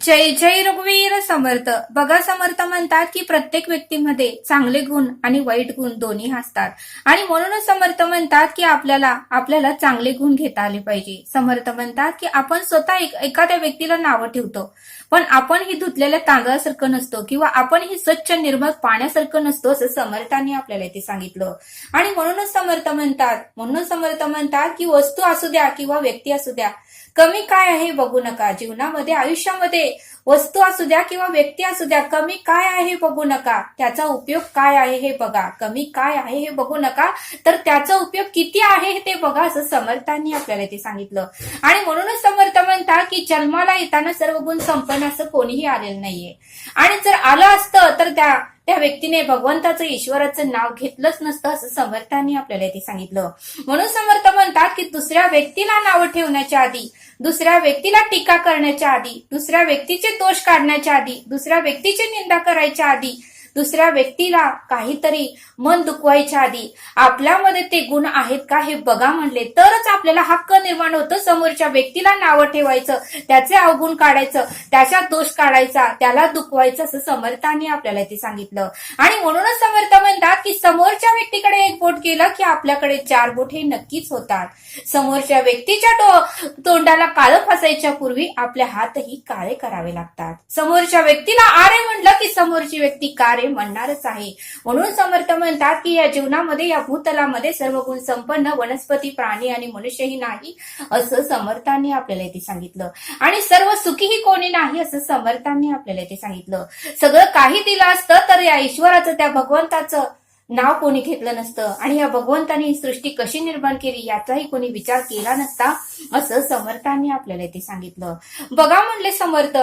जय जय रघुवीर समर्थ. बघा समर्थ म्हणतात की प्रत्येक व्यक्तीमध्ये चांगले गुण आणि वाईट गुण दोन्ही असतात. आणि म्हणूनच समर्थ म्हणतात की आपल्याला आपल्याला चांगले गुण घेता आले पाहिजे. समर्थ म्हणतात की आपण स्वतः एक- एखाद्या व्यक्तीला नावं ठेवतो. पण आपण ही धुतलेल्या तांदळासारखं नसतो किंवा आपण ही स्वच्छ निर्मळ पाण्यासारखं नसतो असं समर्थांनी आपल्याला इथे सांगितलं. आणि म्हणूनच समर्थ म्हणतात म्हणून समर्थ म्हणतात की वस्तू असू द्या किंवा व्यक्ती असू द्या कमी काय आहे बघू नका. जीवनामध्ये आयुष्यामध्ये वस्तू असू द्या किंवा व्यक्ती असू द्या कमी काय आहे बघू नका. त्याचा उपयोग काय आहे हे बघा. कमी काय आहे हे बघू नका. तर त्याचा उपयोग किती आहे ते बघा असं समर्थांनी आपल्याला ते सांगितलं. आणि म्हणूनच समर्थ म्हणतात की जन्माला येताना सर्व गुण संपन्न असं कोणीही आलेलं नाहीये. आणि जर आलं असतं तर त्या त्या व्यक्तीने भगवंताचं ईश्वराचं नाव घेतलंच नसतं असं समर्थांनी आपल्याला ते सांगितलं. म्हणून समर्थ म्हणतात की दुसऱ्या व्यक्तीला नावं ठेवण्याच्या आधी दुसऱ्या व्यक्तीला टीका करण्याच्या आधी दुसऱ्या व्यक्तीचे दोष काढण्याच्या आधी दुसऱ्या व्यक्तीची निंदा करायच्या आधी दुसऱ्या व्यक्तीला काहीतरी मन दुखवायच्या आधी आपल्यामध्ये ते गुण आहेत का हे बघा म्हणले तरच आपल्याला हक्क निर्माण होतो. समोरच्या व्यक्तीला नावं ठेवायचं त्याचे अवगुण काढायचं त्याचा दोष काढायचा त्याला दुखवायचं असं समर्थांनी आपल्याला ते सांगितलं. आणि म्हणूनच समर्थ म्हणतात की समोरच्या व्यक्तीकडे एक बोट केलं की आपल्याकडे चार बोट हे नक्कीच होतात. समोरच्या व्यक्तीच्या तोंडाला काळं फसायच्या पूर्वी आपले हातही काळे करावे लागतात. समोरच्या व्यक्तीला आरे म्हणलं की समोरची व्यक्ती कारे म्हणणारच आहे. म्हणून समर्थ म्हणतात की या जीवनामध्ये या भूतलामध्ये सर्व गुण संपन्न वनस्पती प्राणी आणि मनुष्यही नाही असं समर्थांनी आपल्याला इथे सांगितलं. आणि सर्व सुखीही कोणी नाही असं समर्थांनी आपल्याला इथे सांगितलं. सगळं काही दिलं असतं तर या ईश्वराचं त्या भगवंताचं नाव कोणी घेतलं नसतं. आणि या भगवंताने ही सृष्टी कशी निर्माण केली याचाही कोणी विचार केला नसता असं समर्थांनी आपल्याला इथे सांगितलं. बघा म्हणले समर्थ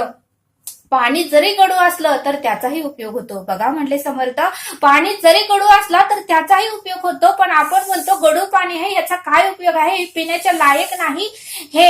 पाणी जरी कडू असलं तर त्याचाही उपयोग होतो. बघा म्हणले समर्थ पाणी जरी कडू असला तर त्याचाही उपयोग होतो पण आपण म्हणतो गडू पाणी आहे याचा काय उपयोग आहे? हे पिण्याच्या लायक नाही. हे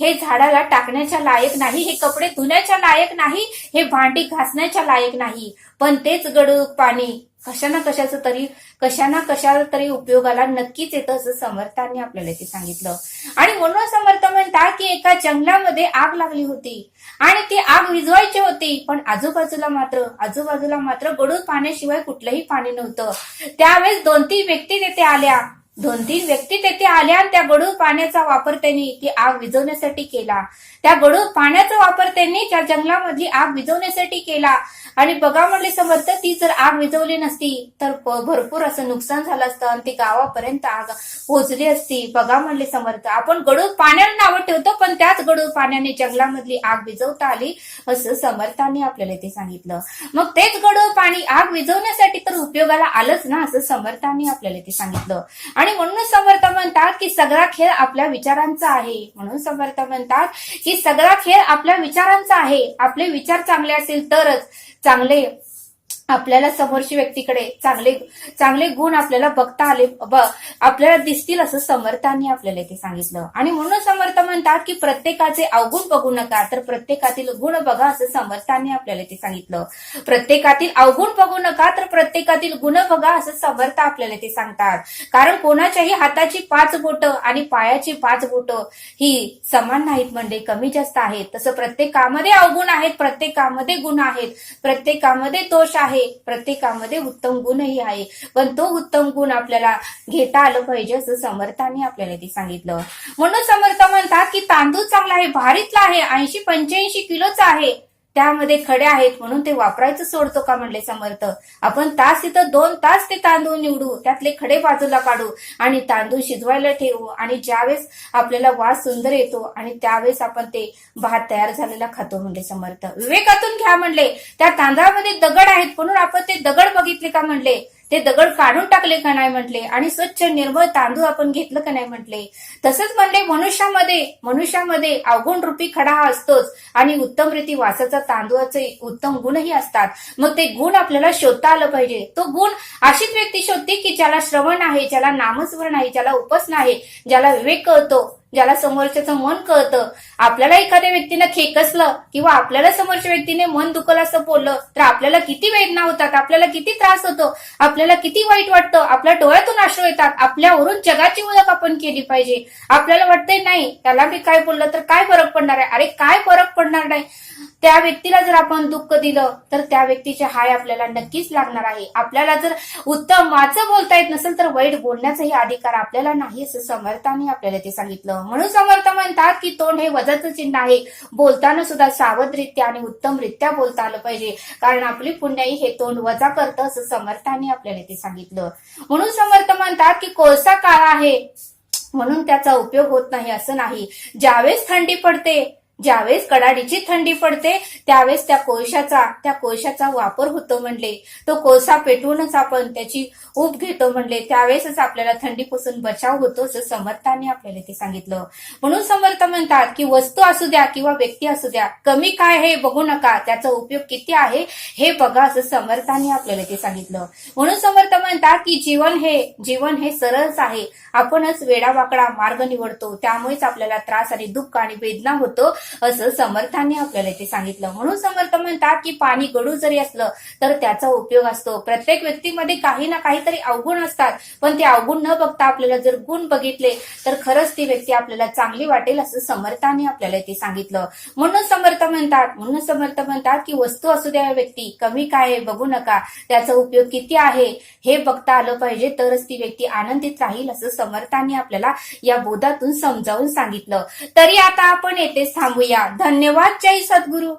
हे झाडाला टाकण्याच्या लायक नाही. हे कपडे धुण्याच्या लायक नाही. हे भांडी घासण्याच्या लायक नाही. पण तेच गडू पाणी कशा ना कशाचं तरी कशा ना कशा तरी उपयोगाला नक्कीच येतं असं समर्थांनी आपल्याला ते सांगितलं. आणि म्हणून समर्थ म्हणतात की एका जंगलामध्ये आग लागली होती. आणि ती आग विझवायची होती. पण आजूबाजूला मात्र आजूबाजूला मात्र गडूळ पाण्याशिवाय कुठलंही पाणी नव्हतं. त्यावेळेस दोन तीन व्यक्ती तिथे आल्या. दोन तीन व्यक्ती तेथे आल्या आणि त्या गडूळ पाण्याचा वापर त्यांनी ती आग विझवण्यासाठी केला. त्या गडूळ पाण्याचा वापर त्यांनी त्या जंगलामधली आग विझवण्यासाठी केला. आणि बघा म्हणले समर्थ ती जर आग विझवली नसती तर भरपूर असं नुकसान झालं असतं आणि ती गावापर्यंत आग पोहोचली असती. बघा म्हणले समर्थ आपण गडूळ पाण्याला नावं ठेवतो पण त्याच गडूळ पाण्याने जंगलामधली आग विझवता आली असं समर्थांनी आपल्याला ते सांगितलं. मग तेच गडूळ पाणी आग विझवण्यासाठी तर उपयोगाला आलंच ना असं समर्थांनी आपल्याला ते सांगितलं. आणि म्हणूनच समर्थ म्हणतात की सगळा खेळ आपल्या विचारांचा आहे. म्हणून समर्थ म्हणतात की सगळा खेळ आपल्या विचारांचा आहे. आपले विचार चांगले असेल तरच चांगले आपल्याला समोरच्या व्यक्तीकडे चांगले चांगले गुण आपल्याला बघता आले आपल्याला दिसतील असं समर्थांनी आपल्याला ते सांगितलं. आणि म्हणून समर्थ म्हणतात की प्रत्येकाचे अवगुण बघू नका तर प्रत्येकातील गुण बघा असं समर्थांनी आपल्याला ते सांगितलं. प्रत्येकातील अवगुण बघू नका तर प्रत्येकातील गुण बघा असं समर्थ आपल्याला ते सांगतात. कारण कोणाच्याही हाताची पाच बोट आणि पायाची पाच बोट ही समान नाहीत म्हणजे कमी जास्त आहेत. तसं प्रत्येकामध्ये अवगुण आहेत प्रत्येकामध्ये गुण आहेत प्रत्येकामध्ये दोष आहे. प्रत्येकामध्ये उत्तम गुणही आहे. पण तो उत्तम गुण आपल्याला घेता आलं पाहिजे असं समर्थाने आपल्याला ते सांगितलं. म्हणून समर्थ म्हणतात की तांदूळ चांगला आहे भारीतला आहे ऐंशी पंच्याऐंशी किलोचा आहे. त्यामध्ये खडे आहेत म्हणून ते वापरायचं सोडतो का म्हणले समर्थ? आपण तास तिथं दोन तास ते तांदूळ निवडू त्यातले खडे बाजूला काढू आणि तांदूळ शिजवायला ठेवू आणि ज्यावेळेस आपल्याला वास सुंदर येतो आणि त्यावेळेस आपण ते भात तयार झालेला खातो म्हणले समर्थ. विवेकातून घ्या म्हणले त्या तांदळामध्ये दगड आहेत म्हणून आपण ते दगड बघितले का म्हणले? ते दगड काढून टाकले का नाही म्हटले? आणि स्वच्छ निर्मळ तांदूळ आपण घेतलं का नाही म्हटले? तसंच म्हणले मनुष्यामध्ये मनुष्यामध्ये अवगुण रूपी खडा हा असतोच. आणि उत्तम रीती वासाचा तांदूळाचे उत्तम गुणही असतात. मग ते गुण आपल्याला शोधता आलं पाहिजे. तो गुण अशीच व्यक्ती शोधते की ज्याला श्रवण आहे ज्याला नामस्मरण आहे ज्याला उपासना आहे ज्याला विवेक कळतो. ज्याला समोरच्याचं मन कळतं आपल्याला एखाद्या व्यक्तीनं खेकसलं किंवा आपल्याला समोरच्या व्यक्तीने मन दुखल असं बोललं तर आपल्याला किती वेदना होतात आपल्याला किती त्रास होतो आपल्याला किती वाईट वाटतं आपल्या डोळ्यातून अश्रू येतात आपल्यावरून जगाची ओळख आपण केली पाहिजे. आपल्याला वाटतंय नाही त्याला मी काय बोललं तर काय फरक पडणार आहे? अरे काय फरक पडणार नाही? त्या व्यक्तीला जर आपण दुःख दिलं तर त्या व्यक्तीचे हाय आपल्याला नक्कीच लागणार आहे. आपल्याला जर उत्तम वाचं बोलता येत नसेल तर वाईट बोलण्याचाही अधिकार आपल्याला नाही असं समर्थाने आपल्याला ते सांगितलं. म्हणून समर्थ म्हणतात की तोंड हे वजाचं चिन्ह आहे. बोलताना सुद्धा सावधरित्या आणि उत्तमरित्या बोलता आलं पाहिजे. कारण आपली पुण्याई हे तोंड वजा करतं असं समर्थाने आपल्याला ते सांगितलं. म्हणून समर्थ म्हणतात की कोळसा काळा आहे म्हणून त्याचा उपयोग होत नाही असं नाही. ज्यावेळेस थंडी पडते ज्यावेळेस कडाडीची थंडी पडते त्यावेळेस त्या कोळशाचा त्या कोळशाचा वापर होतो म्हणले. तो कोळसा पेटवूनच आपण त्याची ऊब घेतो म्हणले. त्यावेळेसच आपल्याला थंडीपासून बचाव होतो असं समर्थाने आपल्याला ते सांगितलं. म्हणून समर्थ म्हणतात की वस्तू असू द्या किंवा व्यक्ती असू द्या कमी काय हे बघू नका त्याचा उपयोग किती आहे हे बघा असं समर्थाने आपल्याला ते सांगितलं. म्हणून समर्थ म्हणतात की जीवन हे जीवन हे सरळच आहे. आपणच वेडावाकडा मार्ग निवडतो. त्यामुळेच आपल्याला त्रास आणि दुःख आणि वेदना होतो. असं समर्थाने आपल्याला ते सांगितलं. म्हणून समर्थ म्हणतात की पाणी गडू जरी असलं तर त्याचा उपयोग असतो. प्रत्येक व्यक्तीमध्ये काही ना काहीतरी अवगुण असतात. पण ते अवगुण न बघता आपल्याला जर गुण बघितले तर खरंच ती व्यक्ती आपल्याला चांगली वाटेल असं समर्थाने आपल्याला ते सांगितलं. म्हणून समर्थ म्हणतात म्हणून समर्थ म्हणतात की वस्तू असू द्या व्यक्ती कमी काय बघू नका. त्याचा उपयोग किती आहे हे बघता आलं पाहिजे तरच ती व्यक्ती आनंदित राहील असं समर्थाने आपल्याला या बोधातून समजावून सांगितलं. तरी आता आपण येथे थांब. थांबूया धन्यवाद जय सद्गुरू.